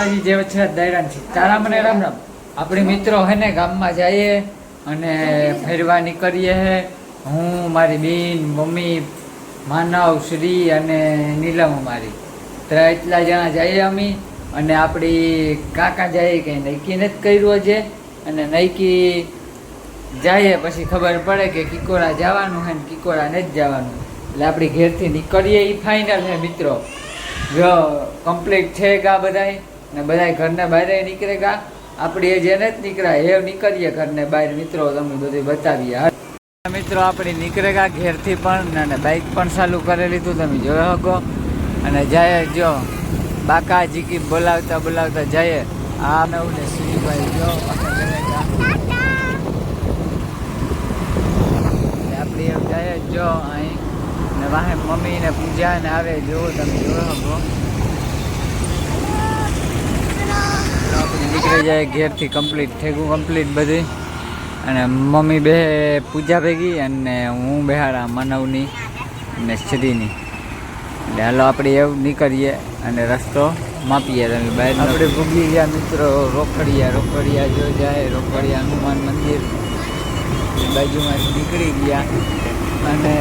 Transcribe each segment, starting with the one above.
માતાજી જે છે દૈરાન છે તારા મને રામ રામ. આપણી મિત્રો હે ને, ગામમાં જઈએ અને ફેરવા નીકળીએ હે હું મારી બેન, મમ્મી, માનવ, શ્રી અને નીલમ મારી તો એટલા જણા જઈએ અમે અને આપણી કાકા જઈએ કંઈ નક્કી નથી કર્યું છે અને નૈકી જઈએ પછી ખબર પડે કે કિકોરા જવાનું છે ને, કિકોરા નથી જવાનું. એટલે આપણી ઘેરથી નીકળીએ. એ ફાઇનલ છે મિત્રો. જો કમ્પ્લીટ છે ગા બધાય? ને બધાય ઘરને બહાર નીકળે ગા. આપણે એ જેને જ નીકળ્યા, એ નીકળીએ ઘરને બહાર મિત્રો તમે બધું બતાવીએ. મિત્રો આપણે નીકળે ગા ઘેરથી પણ અને બાઇક પણ ચાલુ કરી લીધું, તમે જોયો શકો. અને જાય જો બાકા જીકી બોલાવતા બોલાવતા જઈએ આ નવું ને શ્રીભાઈ જો, આપણે. એમ જાય જ જો અહીં. ને વાહે મમ્મી ને પૂજા ને આવે, જોવો તમે જોયો શકો તો આપણે નીકળી જાય ઘેરથી કમ્પ્લીટ ઠેકું કમ્પ્લીટ બધી અને મમ્મી બે પૂજા ભેગી અને હું બેહારા માનવની ને શ્રીની. એટલે હાલો આપણે એવું નીકળીએ અને રસ્તો માપીએ. તમે બહાર આપણે ભૂગી ગયા મિત્રો રોકડિયા રોકડિયા જો જાય રોકડિયા હનુમાન મંદિર. બાજુમાં નીકળી ગયા. અને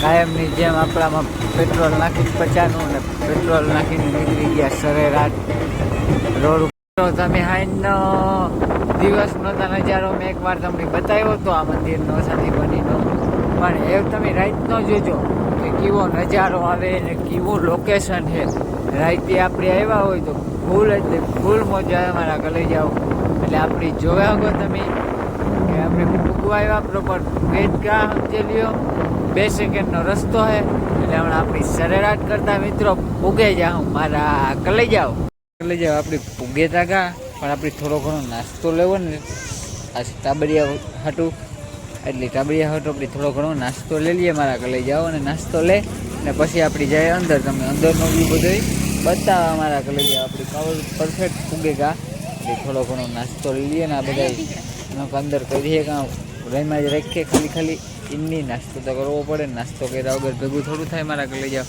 કાયમની જેમ આપણામાં પેટ્રોલ નાખી પચાનું અને પેટ્રોલ નાખીને નીકળી ગયા સરેરાટ રોડ ઉપર તમે હાઈનો દિવસનો તો નજારો મેં એકવાર તમને બતાવ્યો હતો આ મંદિરનો સાથી બનીનો. પણ એ તમે રાઈતનો જોજો કે કેવો નજારો આવે ને કેવું લોકેશન છે. રાઈતે આપણે આવ્યા હોય તો ફૂલ એટલે ફૂલ મોજા અમારા ગલે જાઓ એટલે આપણી જોયા હો તમે કે આપણે ભૂગવા આવ્યા પ્રોપર જ ગા લ્યો? બે સેકન્ડનો રસ્તો છે. એટલે હમણાં આપણી સરેરાટ કરતા મિત્રો પૂગે જાઉં મારા કલે જાઓ કલે જાઓ આપણી પૂગે તાગા પણ આપણે થોડો ઘણો નાસ્તો લેવો ને, આ ટાબરિયા હતું એટલે ટાબરિયા હતું આપણે થોડો ઘણો નાસ્તો લઈ લઈએ, મારા કલે જાઓ અને નાસ્તો લે. ને પછી આપણી જાય અંદર, તમે અંદરનો વ્યૂ બધો બતાવવા મારા કલે જાઓ. આપણે કવર પરફેક્ટ પૂગે ગા. એટલે થોડો ઘણો નાસ્તો લઈ લઈએ ને આ બધા અંદર કરીએ કાં રહીમાં જ રાખીએ, ખાલી ખાલી. ઇન્ની નાસ્તો તો કરવો પડે નાસ્તો કર્યા વગર ભેગું થોડું થાય મારા ઘરે લઈ જાઓ.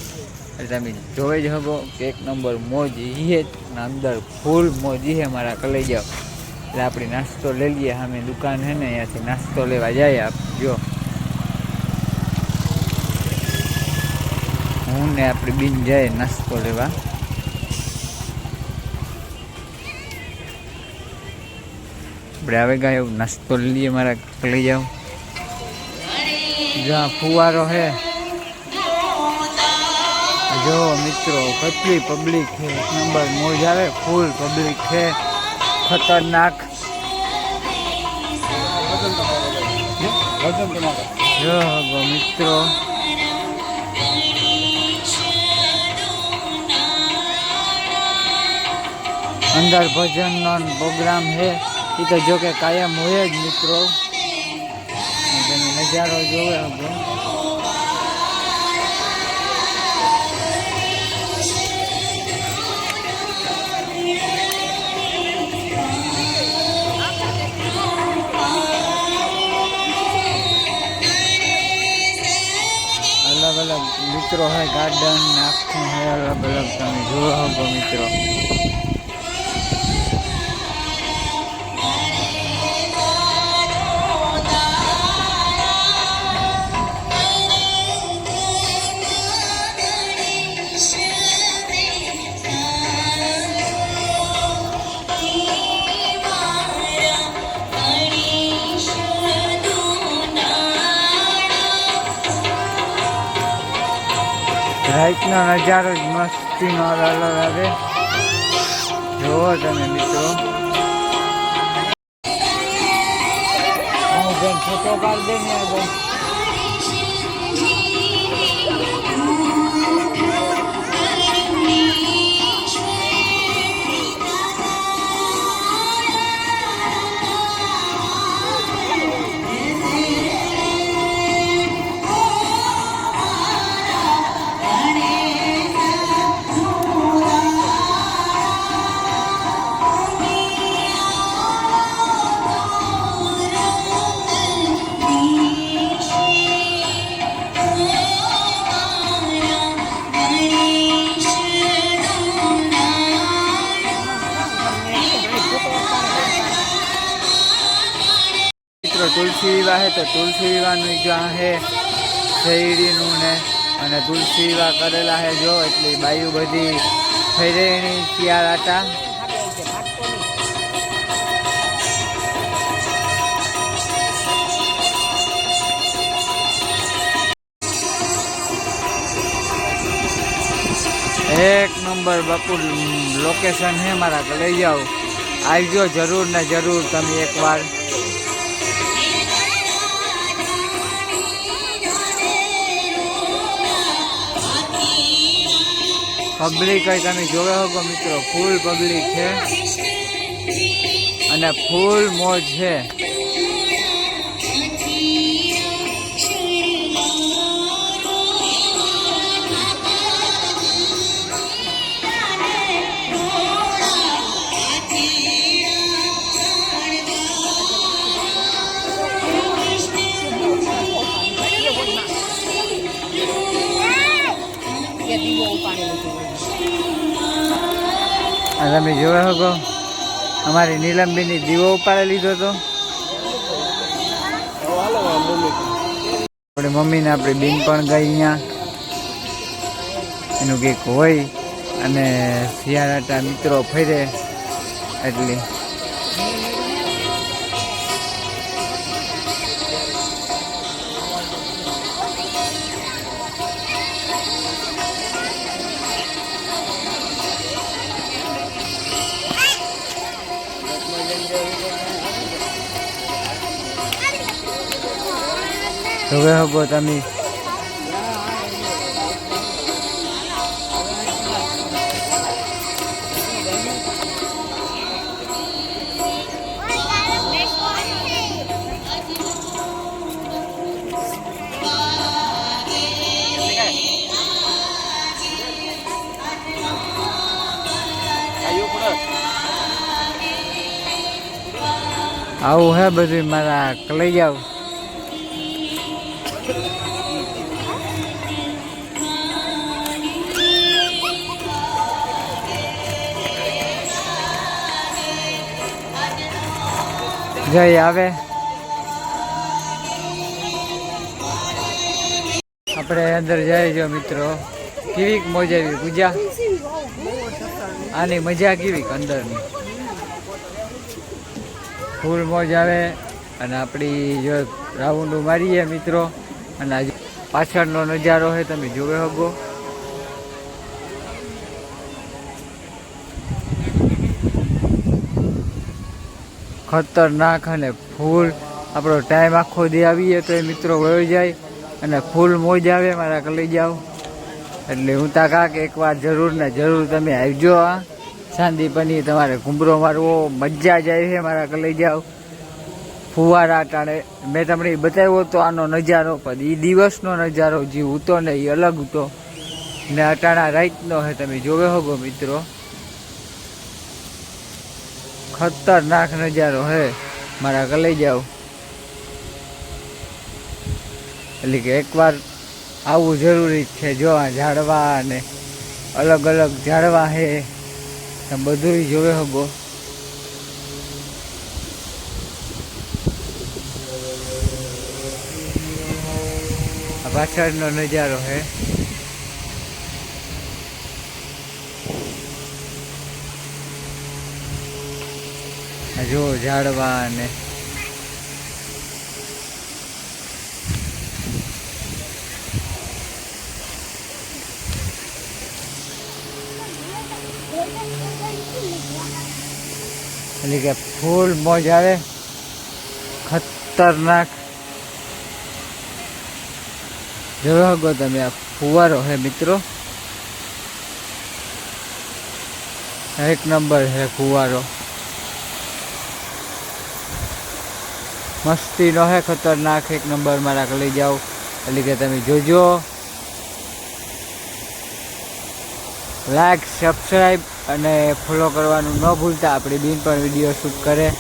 એટલે તમે જોવે જ હગો કે એક નંબર મોજ ઈએ જ અંદર ફૂલ મોજ ઈએ મારા કે જાઓ એટલે આપણે નાસ્તો લઈ લઈએ. અમે દુકાન છે ને, અહીંયાથી નાસ્તો લેવા જાય આપ. જો. હું ને આપણી બીન જાય નાસ્તો લેવા. આપણે આવે ગાય નાસ્તો લઈ લઈએ મારા લઈ જાઓ જ્યાં ફુવારો છે જો મિત્રો, કેટલી પબ્લિક છે? નંબર મોજ આવે ફૂલ પબ્લિક છે. ખતરનાક. જો મિત્રો. અંદર ભજનનો પ્રોગ્રામ છે. એ તો જો કે કાયમ હોય જ મિત્રો. નજારો જોવે હગો મિત્રો હોય ગાર્ડન આખું અલગ અલગ તમે જોવો મિત્રો. નજારો જ મસ્તીનો અલગ આવે જોવો તમે મિત્રો. ફોટો પાડ દે ને તુલસી વિવાહ હે તો તુલસી વિવાહનું જ્યાં હે, શેરડીનું ને, અને તુલસી વિવાહ કરેલા હે જો, એટલી બાયુ બધી ફેરેણી શિયાળ આટા એક નંબર બકુલ લોકેશન હે મારા લઈ જાઓ. આવજો જરૂર ને જરૂર તમે એકવાર. પબ્લિક તમે જોવે હોગો મિત્રો ફૂલ પબ્લિક છે. અને ફૂલ મોજ છે. તમે જોવે હોગો? અમારી નીલંબીની દીવો ઉપાડી લીધો તો આપણી મમ્મીને આપણી બેન પણ ગઈ અહીંયા. એનું કંઈક હોય. અને શિયાળાટા મિત્રો ફરે. એટલી જોવે હોગો તમે આવું હે બધું મારા લઈ જાવ જય આવે. આપણે અંદર જઈ જો મિત્રો. કેવીક મોજ આવી પૂજા? આની મજા કેવીક અંદરની? ફૂલ મોજ આવે અને આપણી જો રાઉન્ડ મારીએ મિત્રો, અને પાછળનો નજારો છે તમે જોવે હગો. ખતરનાક અને ફૂલ. આપણો ટાઈમ આખો દે આવીએ તો એ મિત્રો વયો જાય અને ફૂલ મોજ આવે મારા લઈ જાઓ એટલે હું તા કાક એકવાર જરૂર ને જરૂર તમે આવજો આ સાંદીપની તમારે ઘૂમરો મારવો, મજા જ આવી છે મારા લઈ જાઓ ફુવારા ટાણે મેં તમને બતાવ્યો તો આનો નજારો, પણ એ દિવસનો નજારો જે હતો ને એ અલગ હતો. ને અટાણા રાઈતનો હે, તમે જોવે હોગો મિત્રો. ખતરનાક નજારો હે. મારા લઈ જાઓ એટલે કે એકવાર આવવું જરૂરી છે. જો આ ઝાડવા અને અલગ અલગ ઝાડવા હે તમે બધું જોવે હગો પાછળનો નજારો હે. જો ઝાડવા અને એટલે કે ફૂલ મોજ આવે. ખતરનાક. જોયો હગો તમે આ ફુવારો હે મિત્રો? એક નંબર હે ફુવારો. મસ્તીનો હે ખતરનાક એક નંબર મારા લઈ જાઓ. એટલે કે તમે જોજો. લાઈક સબસ્ક્રાઈબ અને ફોલો કરવાનું ન ભૂલતા. આપણી બેન પણ વીડિયો શૂટ કરે.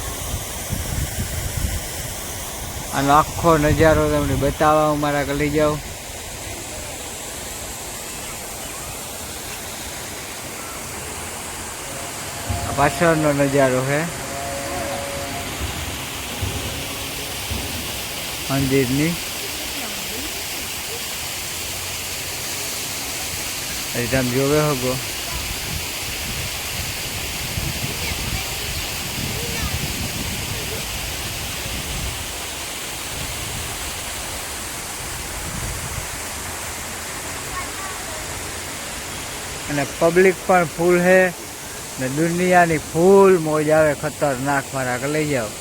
આનો આખો નજારો તમને બતાવવા હું મારા લઈ જાઉં. પાછળનો નજારો છે મંદિરની તમે જોવે હગો અને પબ્લિક પણ ફૂલ છે ને દુનિયાની ફૂલ મોજ આવે, ખતરનાક મારા લઈ જાઓ.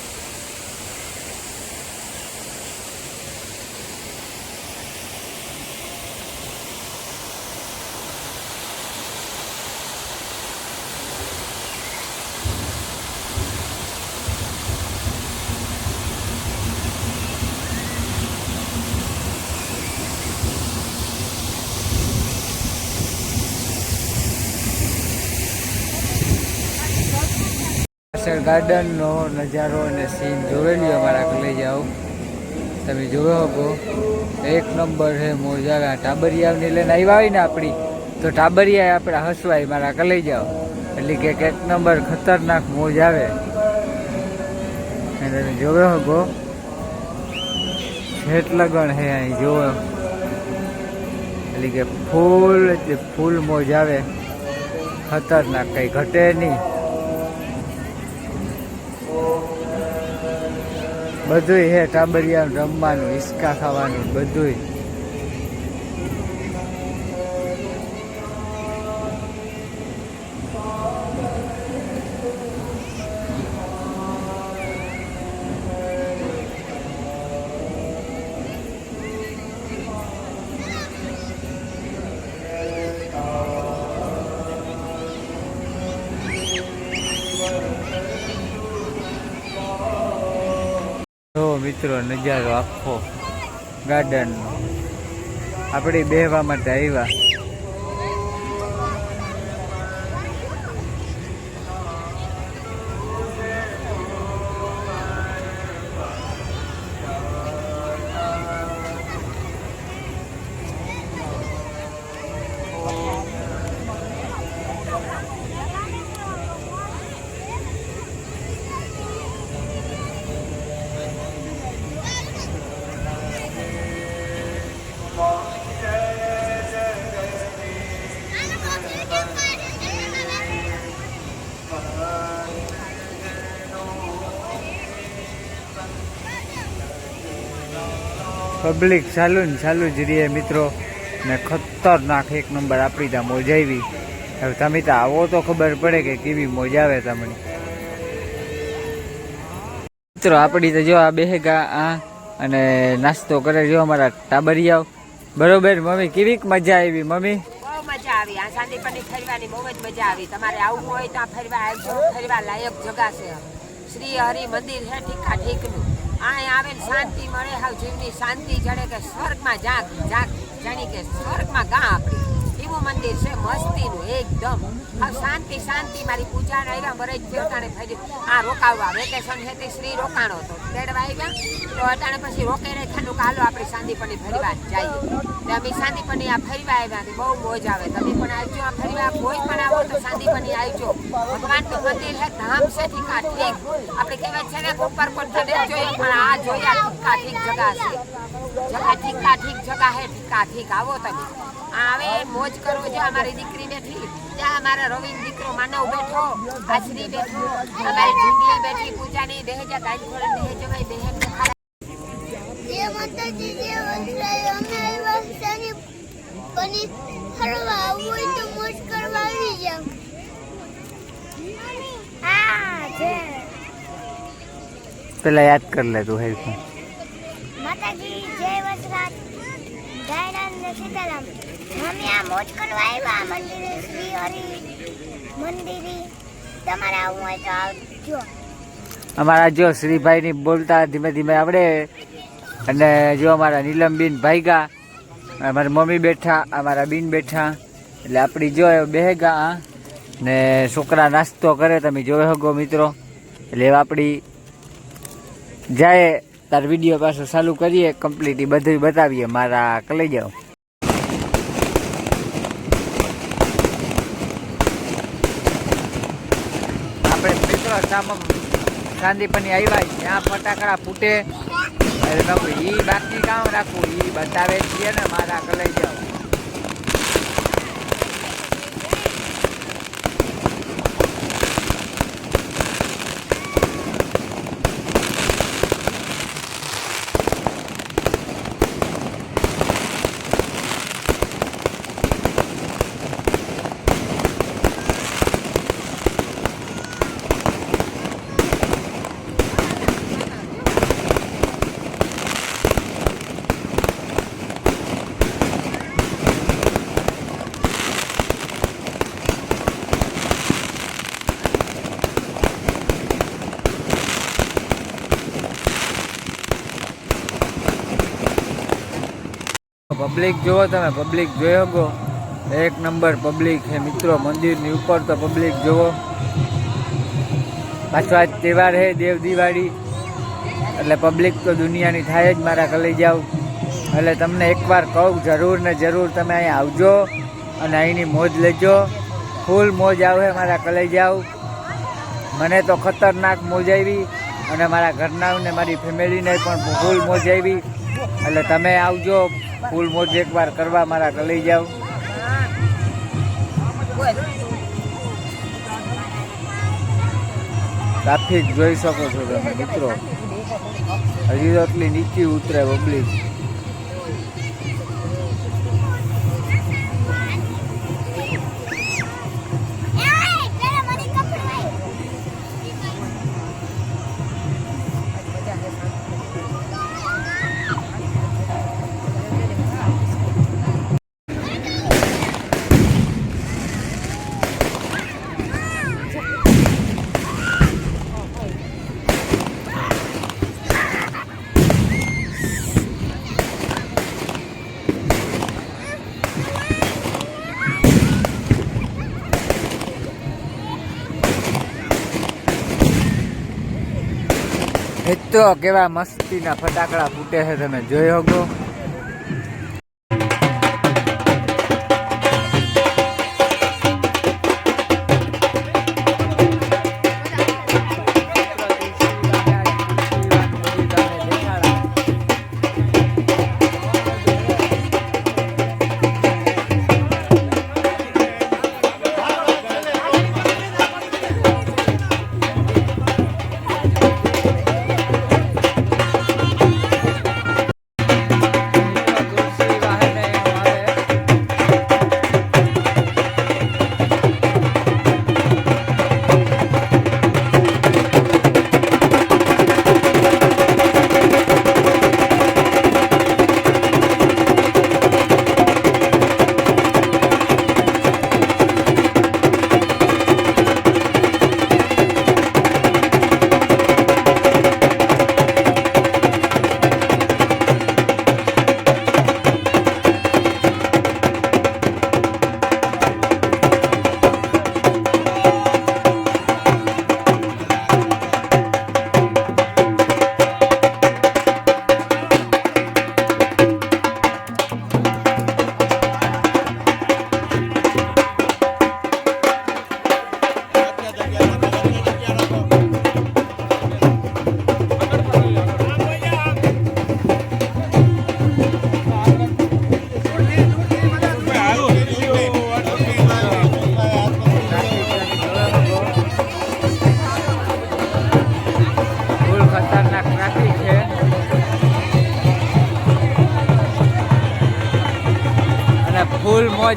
પાછળ ગાર્ડનનો નજારો અને સીન જોવેલી અમારા લઈ જાઓ તમે જોયો હકો એક નંબર છે મોજ આવે આ ટાબરિયાને લઈને આવ્યા હોય ને આપણી. તો ટાબરિયા આપણે હસવાય મારા કે લઈ જાઓ એટલે કે એક નંબર ખતરનાક મોજ આવે. અને તમે જોયો હકો છેટ લગણ હે અહીં જોવો એટલે કે ફૂલ ફૂલ મોજ આવે. ખતરનાક કઈ ઘટે નહીં. બધુંય હે ટાબરિયા રમવાનું હિસકા ખાવાનું બધુંય. મિત્રો નજારો આખો ગાર્ડનનો આપણે બેહવા માટે આવ્યા પબ્લિક ચાલુ ને ચાલુ જ રહીએ મિત્રો. ને ખતરનાક એક નંબર આપણી ત્યાં મોજ આવી. હવે તમે તો આવો તો ખબર પડે કે કેવી મોજ આવે તમને. મિત્રો, આપણી તો જો આ બેહેગા, આ, અને નાસ્તો કરે જો અમારા ટાબરિયાઓ. બરોબર, મમ્મી, કેવીક મજા આવી, મમ્મી? મજા આવી. આ સાંદીપની ફરવાની બહુ જ મજા આવી. તમારે આવવું હોય તો ફરવા આવજો ફરવા લાયક જગા છે. શ્રી હરિ મંદિર છે ઠીકા ઠીકનું. અહીં આવે શાંતિ મળે હાવ જીવની શાંતિ જડે કે સ્વર્ગમાં જાગ જાગ જાણી કે સ્વર્ગમાં ગા આપણી. એવું મંદિર છે, મસ્તીનું, એકદમ. હાવ શાંતિ શાંતિ, મારી પૂજા આવ્યા બરેજ અટાણે થઈ આ રોકાવવા વેકેશન છે, તે શ્રી રોકાણો હતો. તેડવા આવ્યા, તો અટાણે પછી રોકે રે ખાનું કાલો, આપણે શાંતિપની ફરવા જઈએ તો અમે શાંતિપની આ ફરવા આવ્યા ને બહુ મોજ આવે. તમે પણ આવજો આ ફરવા કોઈ પણ આવો તો શાંતિપની આવજો. ભગવાનનું મંદિર છે, ધામ છે, ઠીકા, ઠીક. આપણે કહેવાય છે ને ઉપર પણ આ જોયા, ઠીકા, ઠીક જગા છે. જગા ઠીકા ઠીક જગા હે ઠીકા ઠીક. આવો તમે. આવે મોજ કરો જો અમારી દીકરી બેઠી. ત્યાં અમારા રવિન દીકરો માનવ બેઠો આશરી બેઠો અમારી ઢીંગલી બેઠી પૂજાની દેહજા ખોલે દેહજો ભાઈ બહેન દેખાડા જય માતાજી જય વંદરાય અમે આવ્યા બની ફરવા આવવું હોય તો મોજ કરવા આવી જાવ પેલા યાદ કરી લે તું હેલ્પ માતાજી જય વસરાજ જયરામ ને સીતારામ. અમે આ મોજ કરવા આવ્યા મંદિરે? શ્રી હરિ મંદિરે. તમારે આવું હોય તો આવજો. અમારા જો શ્રીભાઈની બોલતા ધીમે ધીમે આવડે. અને જો અમારા નીલમબીન ભાઈગા, અમારી મમ્મી બેઠા, અમારા બીન બેઠા. એટલે આપણી જો બેહેગા ને છોકરા નાસ્તો કરે, તમે જોયો હગો મિત્રો. એટલે આપણી જાય, તાર વીડિયો પાછો ચાલુ કરીએ કમ્પ્લીટ બધું બતાવીએ, મારા કલઈ જાઓ આપણે મિત્રો આવ્યા ત્યાં ફટાકડા ફૂટે. એ બાકી કામ રાખવું, ઈ બતાવે છીએ ને, મારા કલાઈ જાવ પબ્લિક જુઓ તમે પબ્લિક જોઈ શકો. એક નંબર પબ્લિક છે મિત્રો, મંદિરની ઉપર તો પબ્લિક જુઓ પાછો આજ તહેવાર છે, દેવ દિવાળી. એટલે પબ્લિક તો દુનિયાની થાય જ મારા કલી જાવ એટલે તમને એકવાર કહું, જરૂર ને જરૂર તમે અહીંયા આવજો અને અહીંની મોજ લેજો. ફૂલ મોજ આવે મારા કલઈ જાવ મને તો ખતરનાક મોજ આવી અને મારા ઘરનાને મારી ફેમિલીને પણ ફૂલ મોજ આવી. એટલે તમે આવજો. ફૂલ મોજ એકવાર કરવા મારા કલઈ જાવ ટ્રાફિક જોઈ શકો છો તમે, મિત્રો. હજી તો નીચી ઉતરે પબ્લિક તો કેવા મસ્તીના ફટાકડા ફૂટે છે તમે જોઈ શકો.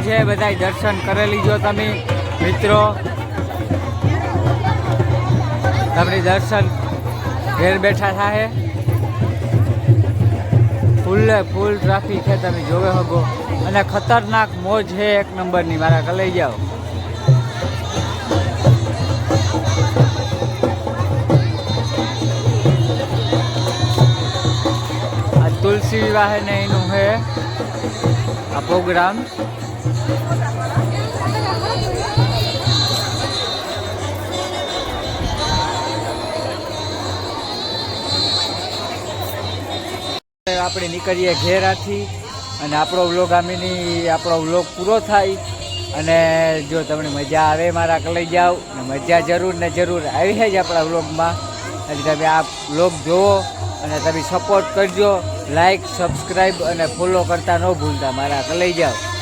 છે બધા દર્શન કરી લીજો તમે, મિત્રો. તમને દર્શન ઘેર બેઠા થાય ફૂલે, ફૂલ ટ્રાફિક છે, તમે જોવે શકો અને ખતરનાક મોજ છે એક નંબરની, મારા કલાઈ જાઓ આ તુલસી વિવાહ ને એનું છે આ પ્રોગ્રામ. આપણે નીકળીએ ઘેરાથી અને આપણો વ્લોગ આમીની, આપણો વ્લોગ પૂરો થાય અને જો તમને મજા આવે મારા કલાઈ જાઓ ને મજા જરૂર ને જરૂર આવી જ આપણા વ્લોગમાં એટલે તમે આ વ્લોગ જોવો અને તમે સપોર્ટ કરજો લાઈક સબસ્ક્રાઈબ અને ફોલો કરતા ન ભૂલતા મારા લઈ જાઓ.